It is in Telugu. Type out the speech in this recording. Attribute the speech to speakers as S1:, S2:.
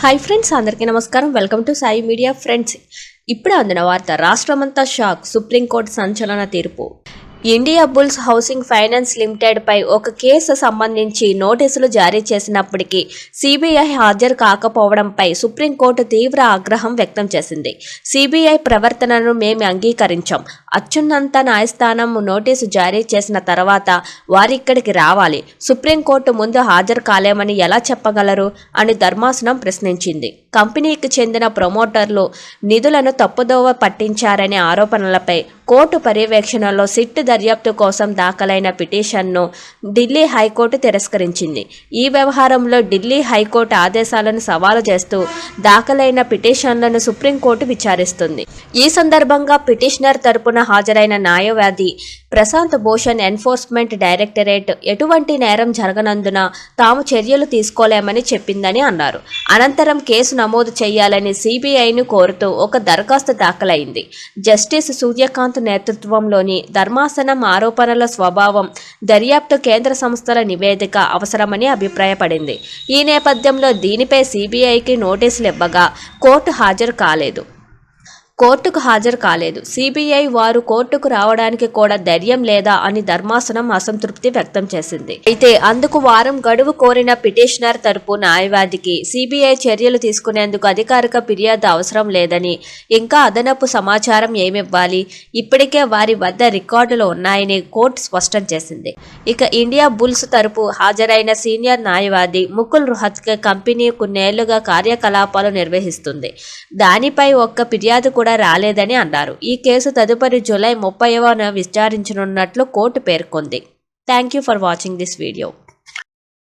S1: హాయ్ ఫ్రెండ్స్ అందరికీ నమస్కారం. Welcome to Sai media friends ఇప్పుడే అందిన వార్త రాష్ట్రమంతా షాక్ సుప్రీంకోర్టు సంచలన తీర్పు. India bulls housing finance limited పై ఒక కేసు సంబంధించి నోటీసులు జారీ చేసినప్పటికీ సిబిఐ హాజరు కాకపోవడంపై సుప్రీంకోర్టు తీవ్ర ఆగ్రహం వ్యక్తం చేసింది. సిబిఐ ప్రవర్తనను మేము అంగీకరించాం. అత్యున్నత న్యాయస్థానం నోటీసు జారీ చేసిన తర్వాత వారిక్కడికి రావాలి. సుప్రీంకోర్టు ముందు హాజరు కాలేమని ఎలా చెప్పగలరు? అని ధర్మాసనం ప్రశ్నించింది. కంపెనీకి చెందిన ప్రమోటర్లు నిధులను తప్పుదోవ పట్టించారనే ఆరోపణలపై కోర్టు పర్యవేక్షణలో సిట్ దర్యాప్తు కోసం దాఖలైన పిటిషన్ను ఢిల్లీ హైకోర్టు తిరస్కరించింది. ఈ వ్యవహారంలో ఢిల్లీ హైకోర్టు ఆదేశాలను సవాలు చేస్తూ దాఖలైన పిటిషన్లను సుప్రీంకోర్టు విచారిస్తుంది. ఈ సందర్భంగా పిటిషనర్ తరపున హాజరైన న్యాయవాది ప్రశాంత్ భూషణ్ ఎన్ఫోర్స్మెంట్ డైరెక్టరేట్ ఎటువంటి నేరం జరగనందున తాము చర్యలు తీసుకోలేమని చెప్పిందని అన్నారు. అనంతరం కేసు నమోదు చేయాలని సిబిఐను కోరుతూ ఒక దరఖాస్తు దాఖలైంది. జస్టిస్ సూర్యకాంత్ నేతృత్వంలోని ధర్మాసనం ఆరోపణల స్వభావం దర్యాప్తు కేంద్ర సంస్థల నివేదిక అవసరమని అభిప్రాయపడింది. ఈ నేపథ్యంలో దీనిపై సిబిఐకి నోటీసులు ఇవ్వగా కోర్టు హాజరు కాలేదు. కోర్టుకు హాజరు కాలేదు. సిబిఐ వారు కోర్టుకు రావడానికి కూడా ధైర్యం లేదా అని ధర్మాసనం అసంతృప్తి వ్యక్తం చేసింది. అయితే అందుకు వారం గడువు కోరిన పిటిషనర్ తరపు న్యాయవాదికి సిబిఐ చర్యలు తీసుకునేందుకు అధికారిక ఫిర్యాదు అవసరం లేదని ఇంకా అదనపు సమాచారం ఏమివ్వాలి? ఇప్పటికే వారి వద్ద రికార్డులు ఉన్నాయని కోర్టు స్పష్టం చేసింది. ఇక ఇండియా బుల్స్ తరపు హాజరైన సీనియర్ న్యాయవాది ముకుల్ రుహత్కే కంపెనీ కొన్నేళ్ళుగా కార్యకలాపాలు నిర్వహిస్తుంది. దానిపై ఒక్క ఫిర్యాదు కూడా రాలేదని అన్నారు. ఈ కేసు తదుపరి జూలై ముప్పైవన విచారించనున్నట్లు కోర్టు పేర్కొంది. Thank you for watching this video